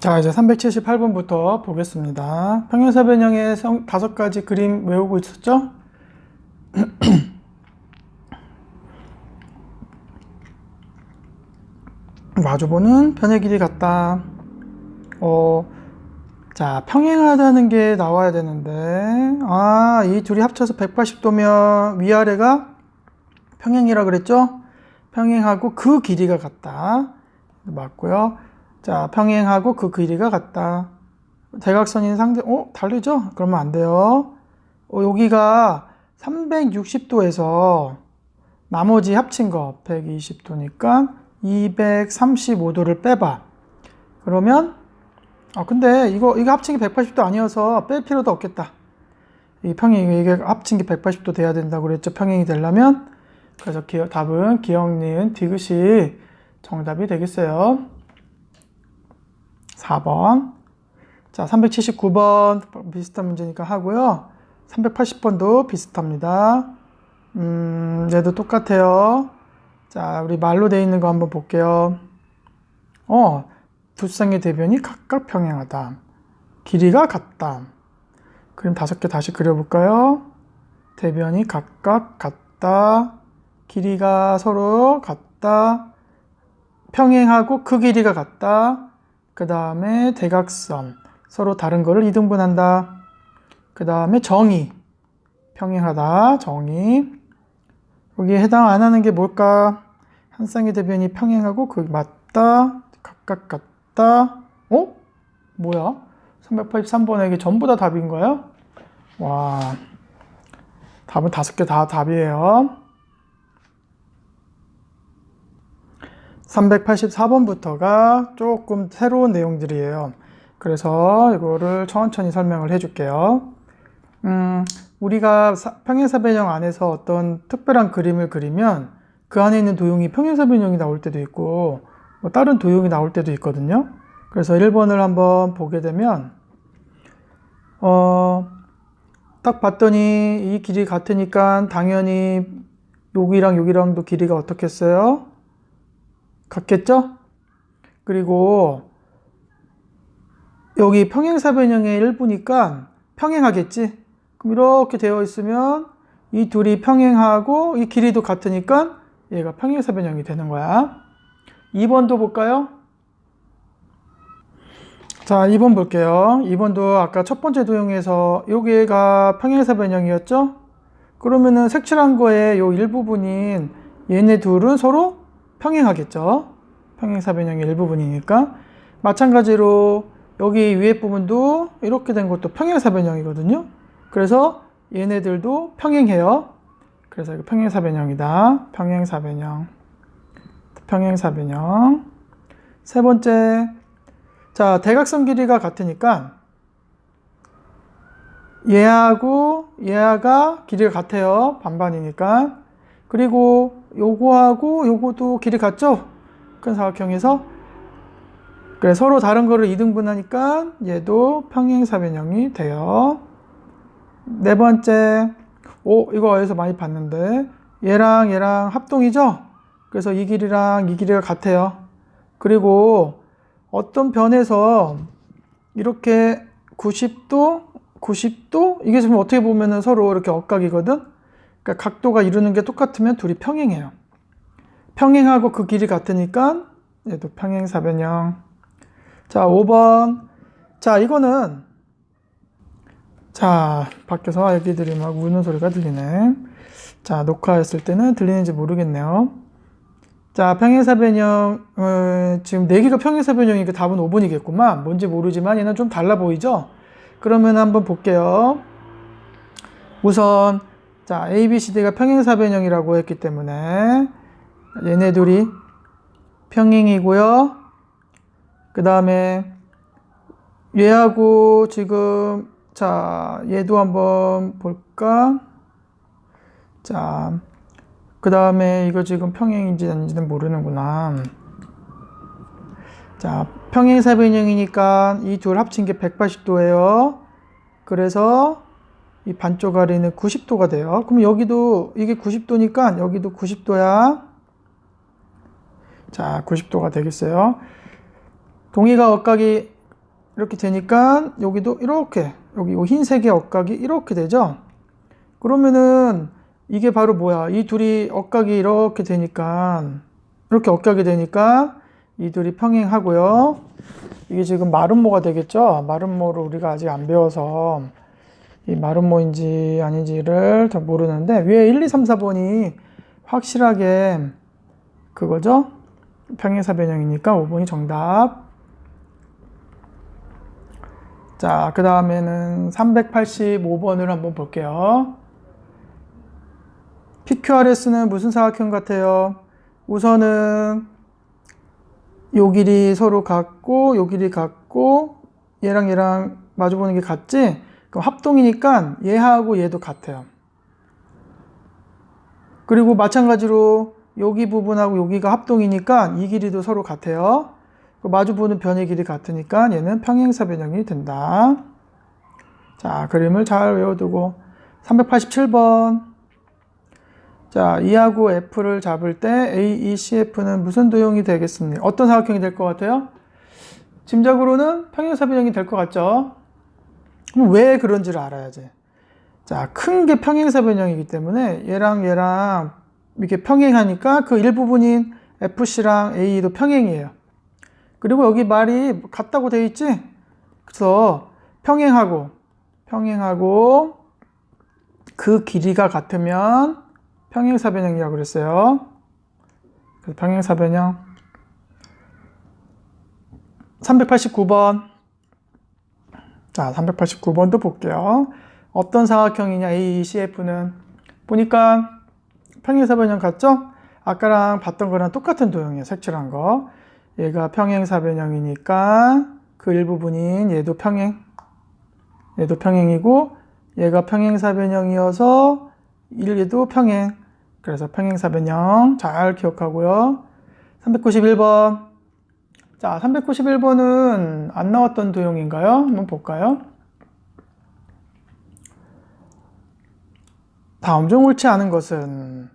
자, 이제 378번부터 보겠습니다. 평행사 변형의 성, 다섯 가지 그림 외우고 있었죠? 마주보는 편의 길이 같다. 어, 자, 평행하다는 게 나와야 되는데, 아, 이 둘이 합쳐서 180도면 위아래가 평행이라 그랬죠? 평행하고 그 길이가 같다. 맞고요. 자, 평행하고 그 길이가 같다. 대각선인 상대, 어? 다르죠? 그러면 안 돼요. 어, 여기가 360도에서 나머지 합친 거 120도니까 235도를 빼봐. 그러면, 아, 근데 이거, 이거 합친 게 180도 아니어서 뺄 필요도 없겠다. 이 평행, 이게 합친 게 180도 돼야 된다고 그랬죠? 평행이 되려면. 그래서 기억, 답은 기억, 니은, 디귿이 정답이 되겠어요. 4번. 자, 379번 비슷한 문제니까 하고요. 380번도 비슷합니다. 음, 얘도 똑같아요. 자, 우리 말로 돼 있는 거 한번 볼게요. 어, 두 쌍의 대변이 각각 평행하다. 길이가 같다. 그림 다섯 개 다시 그려볼까요? 대변이 각각 같다. 길이가 서로 같다. 평행하고 그 길이가 같다. 그 다음에 대각선. 서로 다른 거를 이등분한다. 그 다음에 정의. 평행하다. 정의. 여기에 해당 안 하는 게 뭘까? 한 쌍의 대변이 평행하고 그 맞다. 각각 같다. 어? 뭐야? 383번에 이게 전부 다 답인 거야? 와. 답은 다섯 개 다 답이에요. 384번부터가 조금 새로운 내용들이에요. 그래서 이거를 천천히 설명을 해줄게요. 음, 우리가 사- 평행사 변형 안에서 어떤 특별한 그림을 그리면 그 안에 있는 도형이 평행사 변형이 나올 때도 있고 뭐 다른 도형이 나올 때도 있거든요. 그래서 1번을 한번 보게 되면 어, 딱 봤더니 이 길이 같으니까 당연히 여기랑 여기랑도 길이가 어떻겠어요? 같겠죠? 그리고 여기 평행사변형의 일부니까 평행하겠지? 그럼 이렇게 되어 있으면 이 둘이 평행하고 이 길이도 같으니까 얘가 평행사변형이 되는 거야. 2번도 볼까요? 자, 2번 볼게요. 2번도 아까 첫 번째 도형에서 여기가 평행사변형이었죠? 그러면은 색칠한 거에 요 일부분인 얘네 둘은 서로 평행하겠죠. 평행사변형의 일부분이니까. 마찬가지로 여기 위에 부분도 이렇게 된 것도 평행사변형이거든요. 그래서 얘네들도 평행해요. 그래서 이거 평행사변형이다. 평행사변형. 평행사변형. 세 번째. 자, 대각선 길이가 같으니까 얘하고 얘가 길이가 같아요. 반반이니까. 그리고 요거하고 요거도 길이 같죠? 큰 사각형에서 그래 서로 다른 거를 이등분하니까 얘도 평행사변형이 돼요. 네 번째, 오 이거 어디서 많이 봤는데 얘랑 얘랑 합동이죠? 그래서 이 길이랑 이 길이가 같아요. 그리고 어떤 변에서 이렇게 90도, 90도 이게 지금 어떻게 보면은 서로 이렇게 엇각이거든. 그러니까 각도가 이루는 게 똑같으면 둘이 평행해요. 평행하고 그 길이 같으니까 얘도 평행사변형. 자, 5번. 자, 이거는 자, 밖에서 애기들이 막 우는 소리가 들리네. 자, 녹화했을 때는 들리는지 모르겠네요. 자, 평행사 변형, 어, 지금 4개가 평행사 변형이니까 답은 5번이겠구만. 뭔지 모르지만 얘는 좀 달라 보이죠? 그러면 한번 볼게요. 우선, 자, A, B, C, D가 평행사변형이라고 했기 때문에 얘네 둘이 평행이고요. 그 다음에 얘하고 지금 자 얘도 한번 볼까? 자, 그 다음에 이거 지금 평행인지 아닌지는 모르는구나. 자, 평행사변형이니까 이 둘 합친 게 180도예요. 그래서 이 반쪽아리는 90도가 돼요. 그럼 여기도 이게 90도니까 여기도 90도야. 자, 90도가 되겠어요. 동의가 엇각이 이렇게 되니까 여기도 이렇게 여기 이 흰색의 억각이 이렇게 되죠. 그러면은 이게 바로 뭐야? 이 둘이 억각이 이렇게 되니까 이렇게 억각이 되니까 이 둘이 평행하고요. 이게 지금 마름모가 되겠죠? 마름모를 우리가 아직 안 배워서 이 마름모인지 아닌지를 잘 모르는데 위에 1, 2, 3, 4번이 확실하게 그거죠? 평행사 변형이니까 5번이 정답. 자, 그 다음에는 385번을 한번 볼게요. PQRS는 무슨 사각형 같아요? 우선은 요 길이 서로 같고 요 길이 같고 얘랑 얘랑 마주보는 게 같지? 합동이니까 얘하고 얘도 같아요. 그리고 마찬가지로 여기 부분하고 여기가 합동이니까 이 길이도 서로 같아요. 그 마주보는 변의 길이 같으니까 얘는 평행사 변형이 된다. 자, 그림을 잘 외워두고 387번. 자, E하고 F를 잡을 때 A, E, CF는 무슨 도형이 되겠습니까? 어떤 사각형이 될 것 같아요? 짐작으로는 평행사 변형이 될 것 같죠? 그럼 왜 그런지를 알아야지. 자, 큰 게 평행사 변형이기 때문에 얘랑 얘랑 이렇게 평행하니까 그 일부분인 FC랑 A도 평행이에요. 그리고 여기 말이 같다고 돼 있지? 그래서 평행하고 평행하고 그 길이가 같으면 평행사 변형이라고 그랬어요. 그래서 평행사 변형 389번 자, 389번도 볼게요. 어떤 사각형이냐, A, CF는. 보니까 평행사 변형 같죠? 아까랑 봤던 거랑 똑같은 도형이에요. 색칠한 거. 얘가 평행사 변형이니까 그 일부분인 얘도 평행. 얘도 평행이고, 얘가 평행사 변형이어서 얘도 평행. 그래서 평행사 변형 잘 기억하고요. 391번. 자, 391번은 안 나왔던 도형인가요? 한번 볼까요? 다음 중 옳지 않은 것은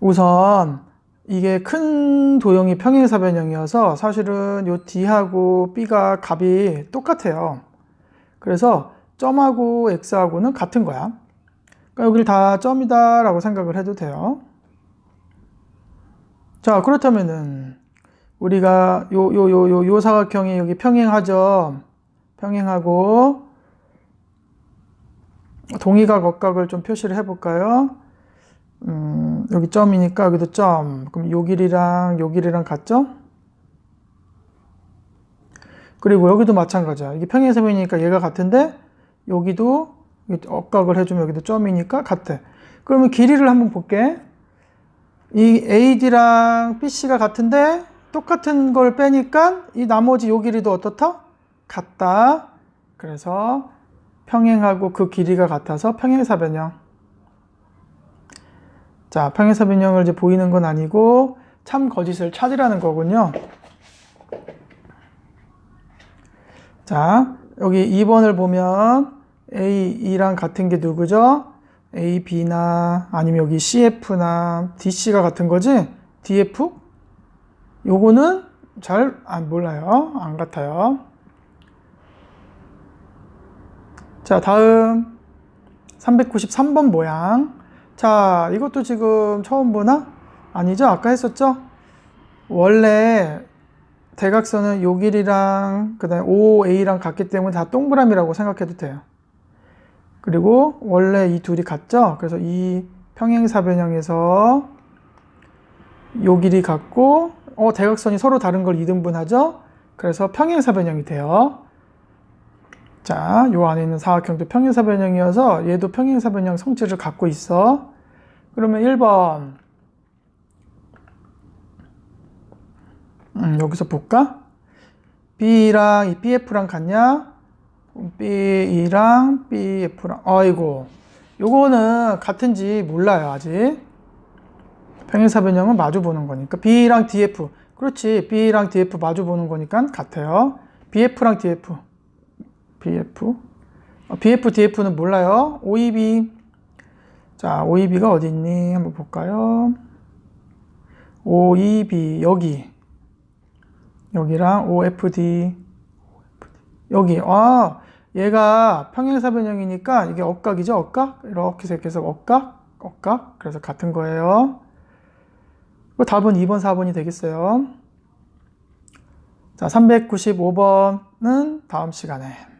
우선 이게 큰 도형이 평행사 변형이어서 사실은 요 D하고 B가 값이 똑같아요. 그래서 점하고 X하고는 같은 거야. 그러니까 여기를 다 점이다 라고 생각을 해도 돼요. 자, 그렇다면은 우리가 요 요 요 요 요 사각형이 여기 평행하죠. 평행하고 동의각 억각을 좀 표시를 해볼까요? 음, 여기 점이니까 여기도 점. 그럼 요 길이랑 요 길이랑 같죠? 그리고 여기도 마찬가지야. 이게 평행사면이니까 얘가 같은데 여기도 억각을 해주면 여기도 점이니까 같아. 그러면 길이를 한번 볼게. 이 AD랑 BC가 같은데 똑같은 걸 빼니까 이 나머지 요 길이도 어떻다? 같다. 그래서 평행하고 그 길이가 같아서 평행사 변형. 자, 평행사 변형을 이제 보이는 건 아니고 참 거짓을 찾으라는 거군요. 자, 여기 2번을 보면 A, E랑 같은 게 누구죠? A, B나 아니면 여기 CF나 DC가 같은 거지? DF? 요거는 잘 안 몰라요. 안 같아요. 자, 다음 393번 모양. 자, 이것도 지금 처음 보나? 아니죠? 아까 했었죠? 원래 대각선은 요 길이랑 그다음에 OA랑 같기 때문에 다 동그라미라고 생각해도 돼요. 그리고 원래 이 둘이 같죠? 그래서 이 평행사 변형에서 요 길이 같고 어 대각선이 서로 다른 걸 이등분하죠? 그래서 평행사 변형이 돼요. 자, 요 안에 있는 사각형도 평행사 변형이어서 얘도 평행사 변형 성질을 갖고 있어. 그러면 1번. 음, 여기서 볼까? B랑 이 BF랑 같냐? B랑 BF랑, 아이고. 요거는 같은지 몰라요, 아직. 평행사 변형은 마주 보는 거니까. B랑 DF. 그렇지. B랑 DF 마주 보는 거니까 같아요. BF랑 DF. BF. 어, BF, DF는 몰라요. OEB. 자, OEB가 어디 있니? 한번 볼까요? OEB, 여기. 여기랑 OFD. 여기 아 얘가 평행사 변형이니까 이게 억각이죠 억각 이렇게 생겨서 억각 억각 그래서 같은 거예요 그 답은 2번 4번이 되겠어요. 자 395번은 다음 시간에